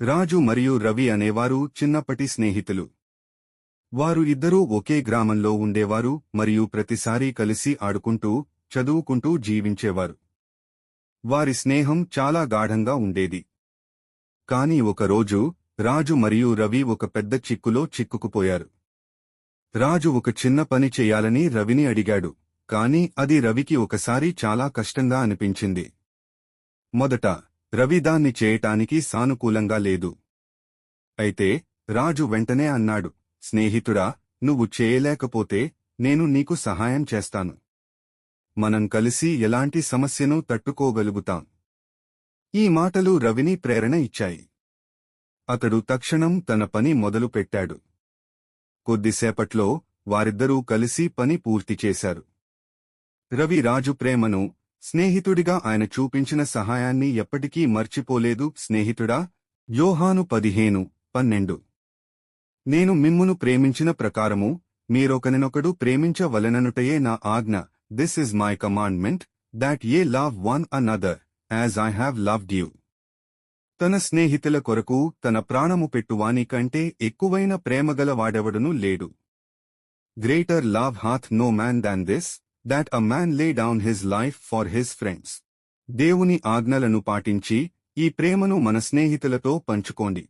రాజు మరియు రవి అనేవారు చిన్నప్పటి స్నేహితులు. వారు ఇద్దరూ ఒకే గ్రామంలో ఉండేవారు మరియు ప్రతిసారీ కలిసి ఆడుకుంటూ చదువుకుంటూ జీవించేవారు. వారి స్నేహం చాలా గాఢంగా ఉండేది. కాని ఒకరోజు రాజు మరియు రవి ఒక పెద్ద చిక్కులో చిక్కుకుపోయారు. రాజు ఒక చిన్న పని చేయాలని రవిని అడిగాడు కాని అది రవికి ఒకసారి చాలా కష్టంగా అనిపించింది. మొదట రవి దాన్ని చేయటానికి సానుకూలంగా లేదు. అయితే రాజు వెంటనే అన్నాడు స్నేహితుడా నువ్వు చేయలేకపోతే నేను నీకు సహాయం చేస్తాను. మనం కలిసి ఎలాంటి సమస్యను తట్టుకోగలుగుతాం? ఈ మాటలు రవిని ప్రేరణ ఇచ్చాయి. అతడు తక్షణం తన పని మొదలుపెట్టాడు. కొద్దిసేపట్లో వారిద్దరూ కలిసి పని పూర్తి చేశారు. రవి రాజు ప్రేమను స్నేహితుడిగా ఆయన చూపించిన సహాయాన్ని ఎప్పటికీ మర్చిపోలేదు స్నేహితుడా? యోహాను పదిహేను పన్నెండు. నేను మిమ్మును ప్రేమించిన ప్రకారము మీరొకనినొకడు ప్రేమించవలననుటయే నా ఆజ్ఞ. This is my commandment that ye love one another as I have loved you తన స్నేహితుల కొరకు తన ప్రాణము పెట్టువాని కంటే ఎక్కువైన ప్రేమగల వాడెవడునూ లేడు. Greater love hath no man than this that a man lay down his life for his friends దేవుని ఆజ్ఞలను పాటించి ఈ ప్రేమను మన స్నేహితులతో పంచుకోండి.